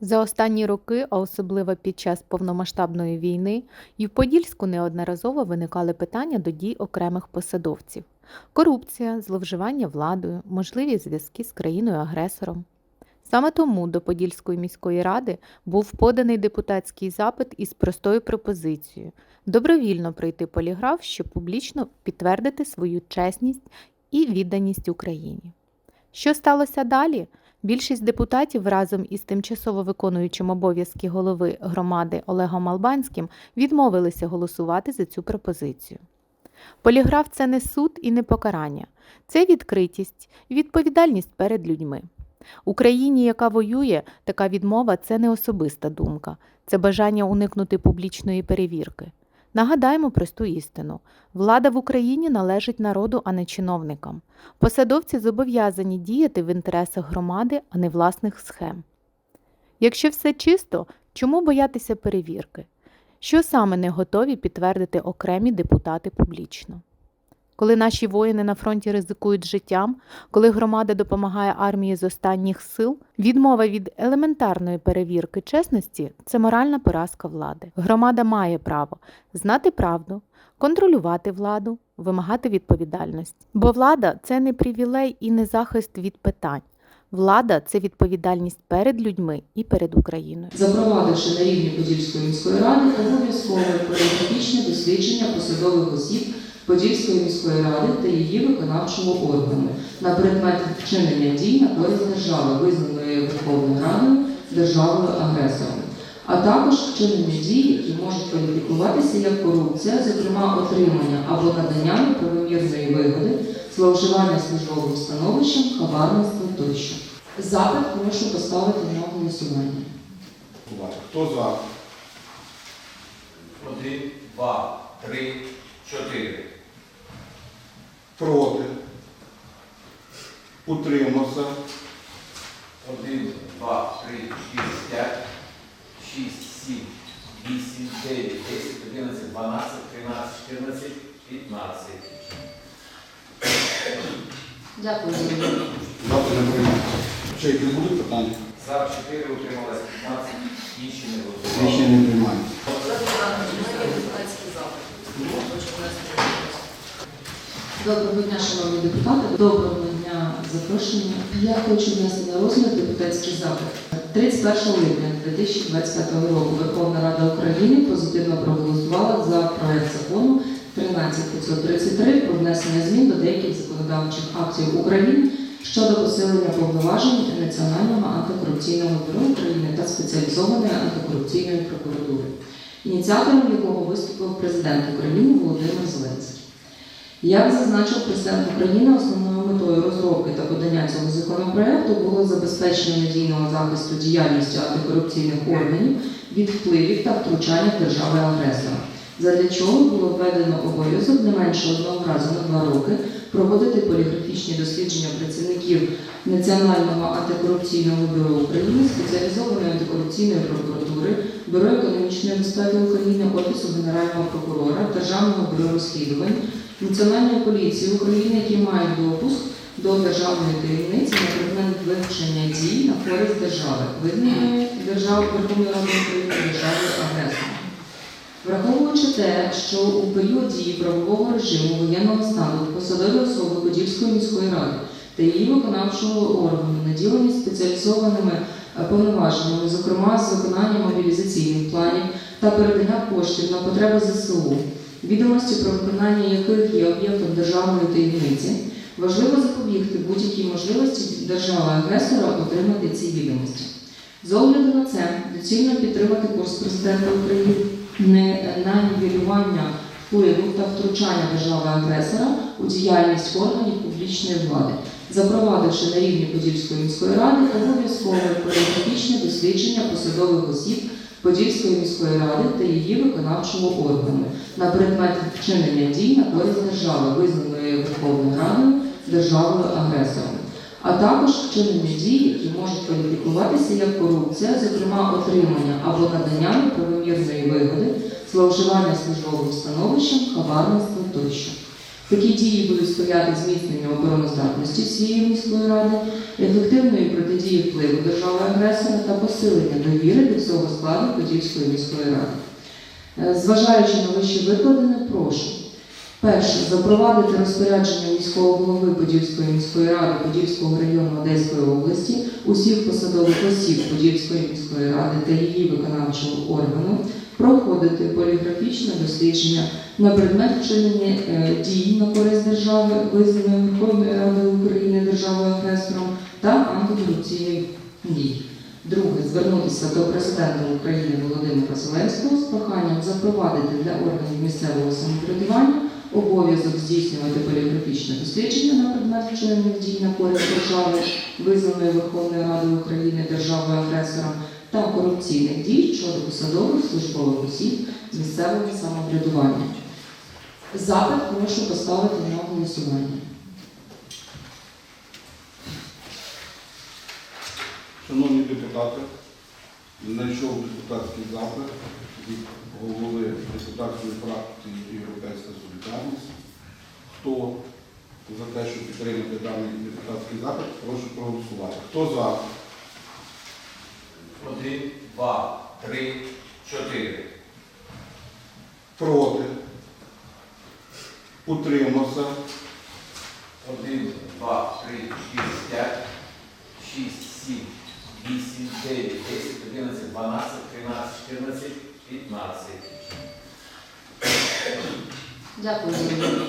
За останні роки, а особливо під час повномасштабної війни, і в Подільську неодноразово виникали питання до дій окремих посадовців: корупція, зловживання владою, можливі зв'язки з країною-агресором. Саме тому до Подільської міської ради був поданий депутатський запит із простою пропозицією добровільно пройти поліграф, щоб публічно підтвердити свою чесність і відданість Україні. Що сталося далі? Більшість депутатів разом із тимчасово виконуючим обов'язки голови громади Олегом Албанським відмовилися голосувати за цю пропозицію. Поліграф це не суд і не покарання, це відкритість відповідальність перед людьми. Україні, яка воює, така відмова це не особиста думка, це бажання уникнути публічної перевірки. Нагадаємо просту істину: влада в Україні належить народу, а не чиновникам. Посадовці зобов'язані діяти в інтересах громади, а не власних схем. Якщо все чисто, чому боятися перевірки? Що саме не готові підтвердити окремі депутати публічно? Коли наші воїни на фронті ризикують життям, коли громада допомагає армії з останніх сил, відмова від елементарної перевірки чесності це моральна поразка влади. Громада має право знати правду, контролювати владу, вимагати відповідальності. Бо влада це не привілей і не захист від питань. Влада це відповідальність перед людьми і перед Україною. запровадивши на рівні Подільської міської ради обов'язкове поліграфічне дослідження посадових осіб Подільської міської ради та її виконавчого органу на предмет вчинення дій на користь держави, визнаної Верховною Радою державою агресором, а також вчинення дій, які можуть кваліфікуватися як корупція, зокрема отримання або надання неправомірної вигоди, зловживання службовим становищем, хабарництво тощо. Запит прошу поставити на голосування. Хто за? Один, два, три, чотири. Проти? Утримався? Один, два, три, чотири, п'ять, шість, сім, вісім, дев'ять, десять, одинадцять, дванадцять, тринадцять, чотирнадцять, п'ятнадцять. Дякую за увагу. Завтра не. Ще будуть питання? За чотири утрималось п'ятнадцять, інші не голосували. Рішення не Доброго дня, шановні депутати. Доброго дня запрошення. Я хочу внести на розгляд депутатський запит. 31 липня 2025 року Верховна Рада України позитивно проголосувала за проект закону 13533 про внесення змін до деяких законодавчих актів України щодо посилення повноважень Національного антикорупційного бюро України та спеціалізованої антикорупційної прокуратури, ініціатором якого виступив президент України Володимир Зеленський. Як зазначив президент України, основною метою розробки та подання цього законопроекту було забезпечення надійного захисту діяльності антикорупційних органів від впливів та втручання держави-агресора, задля чого було введено обов'язок не менше одного разу на два роки проводити поліграфічні дослідження працівників Національного антикорупційного бюро України, спеціалізованої антикорупційної прокуратури, Бюро економічної безпеки України, Офісу Генерального прокурора, Державного бюро розслідувань, Національної поліції України, які мають допуск до державної таємниці на предмет вивчення дій на користь держави, визнаної держави Верховної Ради України державою агресором. Враховуючи те, що у період дії правового режиму воєнного стану посадові особи Подільської міської ради та її виконавчого органу наділені спеціалізованими повноваженнями, зокрема з виконання мобілізаційних планів та передання коштів на потреби ЗСУ, відомості про виконання яких є об'єктом державної таємниці, важливо запобігти будь-якій можливості держави-агресора отримати ці відомості. З огляду на це доцільно підтримати курс президента України на нівелювання впливу та втручання держави-агресора у діяльність органів публічної влади, запровадивши на рівні Подільської міської ради обов'язкове поліграфічне дослідження посадових осіб Подільської міської ради та її виконавчого органу на предмет вчинення дій на користь держави, визнаної Верховною Радою державою агресором, а також вчинення дій, які можуть кваліфікуватися як корупція, зокрема отримання або надання неправомірної вигоди, зловживання службовим становищем, хабарництво тощо. Такі дії будуть сприяти зміцненню обороноздатності цієї міської ради, ефективної протидії впливу держави-агресора та посилення довіри до всього складу Подільської міської ради. Е, Зважаючи на вище викладене, прошу перше запровадити розпорядження міського голови Подільської міської ради Подільського району Одеської області, усіх посадових осіб Подільської міської ради та її виконавчого органу проходити поліграфічне дослідження на предмет вчинення е, дій на користь держави, визнаної Верховною Радою України державою агресором та антикорупційних дій. Друге, звернутися до президента України Володимира Зеленського з проханням запровадити для органів місцевого самоврядування обов'язок здійснювати поліграфічне дослідження на предмет вчинених дій на користь держави, визнаної Верховною Радою України державою агресором та корупційних дій щодо посадових службових осіб місцевого самоврядування. Запит прошу поставити на голосування. Шановні депутати, знайшов депутатський запит від голови депутатської фракції Європейська Солідарність. Хто за те, щоб підтримати даний депутатський запит, прошу проголосувати. Хто за? Один, два, три, чотири. Проти? Утримався? Один, два, три, чотири, п'ять, шість, сім, вісім, дев'ять, десять, одинадцять, дванадцять, тринадцять, чотирнадцять, п'ятнадцять. Дякую за увагу.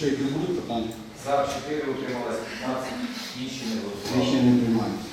Не які будуть питання? За чотири утрималось 15, інші не голосували. Рішення не приймається.